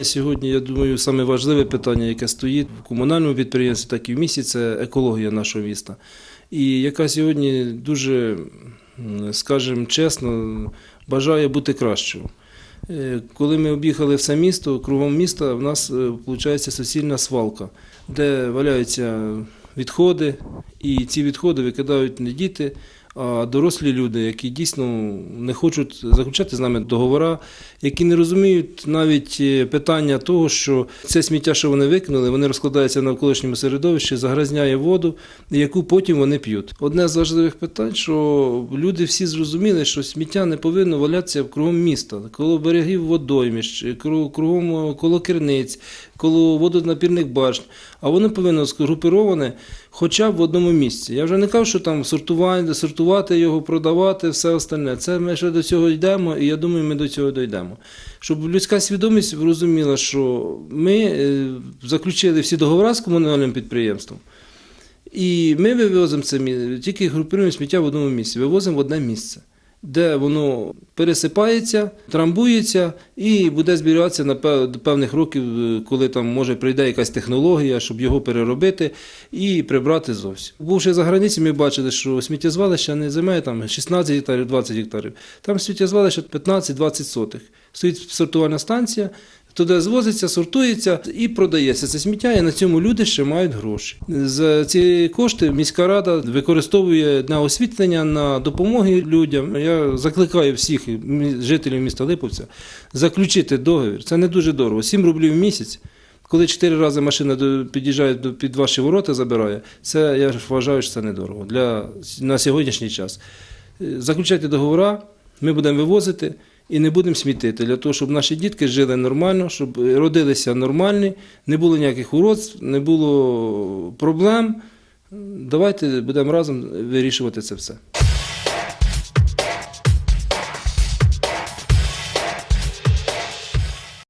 Сьогодні, я думаю, саме важливе питання, яке стоїть в комунальному підприємстві, так і в місті, це екологія нашого міста. І яка сьогодні дуже, скажімо чесно, бажає бути кращою. Е, Коли ми об'їхали все місто, кругом міста в нас виходить суцільна свалка, де валяються відходи, і ці відходи викидають не діти, а дорослі люди, які дійсно не хочуть заключати з нами договори, які не розуміють навіть е, питання того, що це сміття, що вони викинули, вони розкладаються на навколишньому середовищі, загрязняє воду, яку потім вони п'ють. Одне з важливих питань, що люди всі зрозуміли, що сміття не повинно валятися кругом міста, коло берегів водоймищ, кру- кругом е, коло керниць, коло водонапірних башн, а воно повинно згруповане хоча б в одному місці. Я вже не кажу, що там сортувати, сортувати його, продавати, все остальне. Це ми ще до цього йдемо, і я думаю, ми до цього дійдемо. Щоб людська свідомість розуміла, що ми е, заключили всі договори з комунальним підприємством. І ми вивозимо це тільки групуємо сміття в одному місці, вивозимо в одне місце, де воно пересипається, трамбується і буде зберігатися на певних років, е, коли там може прийде якась технологія, щоб його переробити і прибрати зовсім. Бувши за границею, ми бачили, що сміттєзвалище не займає там 16 гектарів, 20 гектарів. Там сміттєзвалище 15-20 сотих. Стоїть сортувальна станція. Туди звозиться, сортується і продається це сміття, і на цьому люди ще мають гроші. За ці кошти міська рада використовує на освітлення, на допомоги людям. Я закликаю всіх жителів міста Липовця заключити договір. Це не дуже дорого. 7 рублів в місяць. Коли чотири рази машина під'їжджає під ваші ворота, забирає, це я вважаю, що це недорого для, на сьогоднішній час. Е, Заключайте договори, ми будемо вивозити і не будемо смітити, для того, щоб наші дітки жили нормально, щоб родилися нормальні, не було ніяких уродств, не було проблем. Давайте будемо разом вирішувати це все.